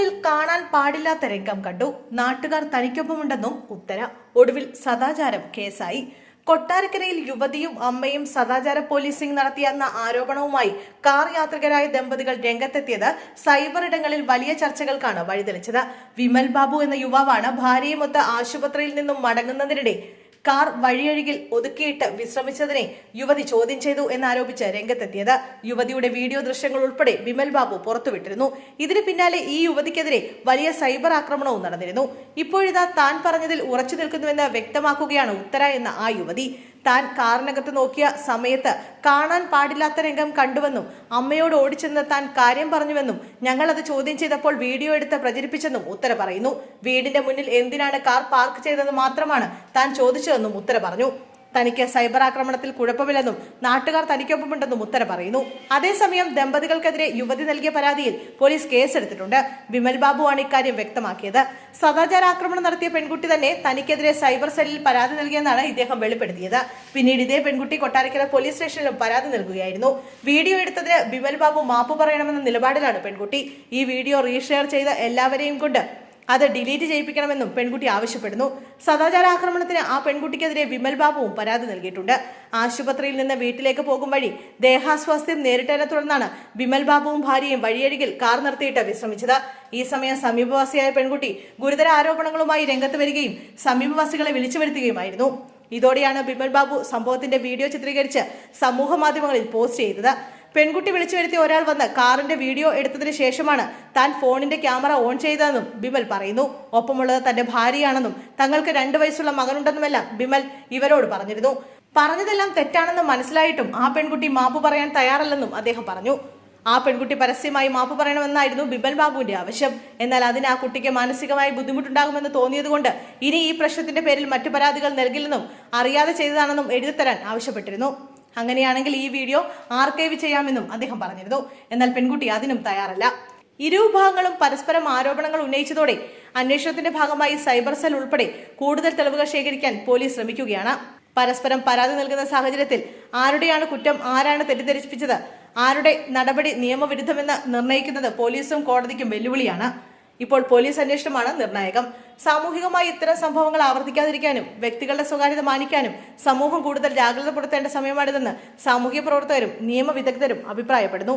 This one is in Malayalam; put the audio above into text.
വീടിനുള്ളിൽ കാണാൻ പാടില്ലാത്ത രംഗം കണ്ടു. നാട്ടുകാർ തനിക്കൊപ്പമുണ്ടെന്നും ഉത്തര. ഒടുവിൽ സദാചാരം കേസായി. കൊട്ടാരക്കരയിൽ യുവതിയും അമ്മയും സദാചാര പോലീസിംഗ് നടത്തിയെന്ന ആരോപണവുമായി കാർ യാത്രികരായ ദമ്പതികൾ രംഗത്തെത്തിയത് സൈബർ ഇടങ്ങളിൽ വലിയ ചർച്ചകൾക്കാണ് വഴിതെളിച്ചത്. വിമൽ ബാബു എന്ന യുവാവാണ് ഭാര്യയുമൊത്ത് ആശുപത്രിയിൽ നിന്നും മടങ്ങുന്നതിനിടെ കാർ വഴിയഴികിൽ ഒതുക്കിയിട്ട് വിശ്രമിച്ചതിനെ യുവതി ചോദ്യം ചെയ്തു എന്നാരോപിച്ച് രംഗത്തെത്തിയത്. യുവതിയുടെ വീഡിയോ ദൃശ്യങ്ങൾ ഉൾപ്പെടെ വിമൽ ബാബു പുറത്തുവിട്ടിരുന്നു. ഇതിന് പിന്നാലെ ഈ യുവതിക്കെതിരെ വലിയ സൈബർ ആക്രമണവും നടന്നിരുന്നു. ഇപ്പോഴിതാ താൻ പറഞ്ഞതിൽ ഉറച്ചു നിൽക്കുന്നുവെന്ന് വ്യക്തമാക്കുകയാണ് ഉത്തര എന്ന ആ യുവതി. താൻ കാറിനകത്ത് നോക്കിയ സമയത്ത് കാണാൻ പാടില്ലാത്ത രംഗം കണ്ടുവെന്നും അമ്മയോട് ഓടിച്ചെന്ന് താൻ കാര്യം പറഞ്ഞുവെന്നും ഞങ്ങൾ അത് ചോദ്യം ചെയ്തപ്പോൾ വീഡിയോ എടുത്ത് പ്രചരിപ്പിച്ചെന്നും ഉത്തര പറയുന്നു. വീടിന്റെ മുന്നിൽ എന്തിനാണ് കാർ പാർക്ക് ചെയ്തതെന്ന് മാത്രമാണ് താൻ ചോദിച്ചതെന്നും ഉത്തര പറഞ്ഞു. തനിക്ക് സൈബർ ആക്രമണത്തിൽ കുഴപ്പമില്ലെന്നും നാട്ടുകാർ തനിക്കൊപ്പമുണ്ടെന്നും ഉത്തര പറയുന്നു. അതേസമയം ദമ്പതികൾക്കെതിരെ യുവതി നൽകിയ പരാതിയിൽ പോലീസ് കേസെടുത്തിട്ടുണ്ട്. വിമൽ ബാബുവാണ് ഇക്കാര്യം വ്യക്തമാക്കിയത്. സദാചാര ആക്രമണം നടത്തിയ പെൺകുട്ടി തന്നെ തനിക്കെതിരെ സൈബർ സെല്ലിൽ പരാതി നൽകിയെന്നാണ് ഇദ്ദേഹം വെളിപ്പെടുത്തിയത്. പിന്നീട് ഇതേ പെൺകുട്ടി കൊട്ടാരക്കര പോലീസ് സ്റ്റേഷനിലും പരാതി നൽകുകയായിരുന്നു. വീഡിയോ എടുത്തതിന് വിമൽ ബാബു മാപ്പ് പറയണമെന്ന നിലപാടിലാണ് പെൺകുട്ടി. ഈ വീഡിയോ റീഷെയർ ചെയ്ത എല്ലാവരെയും കൊണ്ട് അത് ഡിലീറ്റ് ചെയ്യിപ്പിക്കണമെന്നും പെൺകുട്ടി ആവശ്യപ്പെടുന്നു. സദാചാര ആക്രമണത്തിന് ആ പെൺകുട്ടിക്കെതിരെ വിമൽ ബാബുവും പരാതി നൽകിയിട്ടുണ്ട്. ആശുപത്രിയിൽ നിന്ന് വീട്ടിലേക്ക് പോകും വഴി ദേഹാസ്വാസ്ഥ്യം നേരിട്ടതിനെ തുടർന്നാണ് വിമൽ ബാബുവും ഭാര്യയും വഴിയരികിൽ കാർ നിർത്തിയിട്ട് വിശ്രമിച്ചത്. ഈ സമയം സമീപവാസിയായ പെൺകുട്ടി ഗുരുതര ആരോപണങ്ങളുമായി രംഗത്ത് വരികയും സമീപവാസികളെ വിളിച്ചു വരുത്തുകയുമായിരുന്നു ഇതോടെയാണ് ബിമൽ ബാബു സംഭവത്തിന്റെ വീഡിയോ ചിത്രീകരിച്ച് സമൂഹ മാധ്യമങ്ങളിൽ പോസ്റ്റ് ചെയ്തത്. പെൺകുട്ടി വിളിച്ചു വരുത്തിയ ഒരാൾ വന്ന് കാറിന്റെ വീഡിയോ എടുത്തതിന് ശേഷമാണ് താൻ ഫോണിന്റെ ക്യാമറ ഓൺ ചെയ്തതെന്നും ബിമൽ പറയുന്നു. ഒപ്പമുള്ളത് തന്റെ ഭാര്യയാണെന്നും തങ്ങൾക്ക് രണ്ടു വയസ്സുള്ള മകനുണ്ടെന്നുമെല്ലാം ബിമൽ ഇവരോട് പറഞ്ഞിരുന്നു. പറഞ്ഞതെല്ലാം തെറ്റാണെന്ന് മനസ്സിലായിട്ടും ആ പെൺകുട്ടി മാപ്പ് പറയാൻ തയ്യാറല്ലെന്നും അദ്ദേഹം പറഞ്ഞു. ആ പെൺകുട്ടി പരസ്യമായി മാപ്പ് പറയണമെന്നായിരുന്നു ബിമൽ ബാബുവിന്റെ ആവശ്യം. എന്നാൽ അതിന് ആ കുട്ടിക്ക് മാനസികമായി ബുദ്ധിമുട്ടുണ്ടാകുമെന്ന് തോന്നിയതുകൊണ്ട് ഇനി ഈ പ്രശ്നത്തിന്റെ പേരിൽ മറ്റു പരാതികൾ നൽകില്ലെന്നും അറിയാതെ ചെയ്തതാണെന്നും എഴുതിത്തരാൻ ആവശ്യപ്പെട്ടിരുന്നു. അങ്ങനെയാണെങ്കിൽ ഈ വീഡിയോ ആർക്കൈവ് ചെയ്യാമെന്നും അദ്ദേഹം പറഞ്ഞിരുന്നു. എന്നാൽ പെൺകുട്ടി അതിനും തയ്യാറല്ല. ഇരുവിഭാഗങ്ങളും പരസ്പരം ആരോപണങ്ങൾ ഉന്നയിച്ചതോടെ അന്വേഷണത്തിന്റെ ഭാഗമായി സൈബർ സെൽ ഉൾപ്പെടെ കൂടുതൽ തെളിവുകൾ ശേഖരിക്കാൻ പോലീസ് ശ്രമിക്കുകയാണ്. പരസ്പരം പരാതി നൽകുന്ന സാഹചര്യത്തിൽ ആരുടെയാണ് കുറ്റം ആരാണ് തെറ്റിദ്ധരിപ്പിച്ചത് ആരുടെ നടപടി നിയമവിരുദ്ധമെന്ന് നിർണയിക്കുന്നത് പോലീസും കോടതിക്കും വെല്ലുവിളിയാണ്. ഇപ്പോൾ പോലീസ് അന്വേഷണമാണ് നിർണായകം. സാമൂഹികമായി ഇത്തരം സംഭവങ്ങൾ ആവർത്തിക്കാതിരിക്കാനും വ്യക്തികളുടെ സ്വകാര്യത മാനിക്കാനും സമൂഹം കൂടുതൽ ജാഗ്രത പുലർത്തേണ്ട സമയമാണിതെന്ന് സാമൂഹ്യ പ്രവർത്തകരും നിയമവിദഗ്ധരും അഭിപ്രായപ്പെടുന്നു.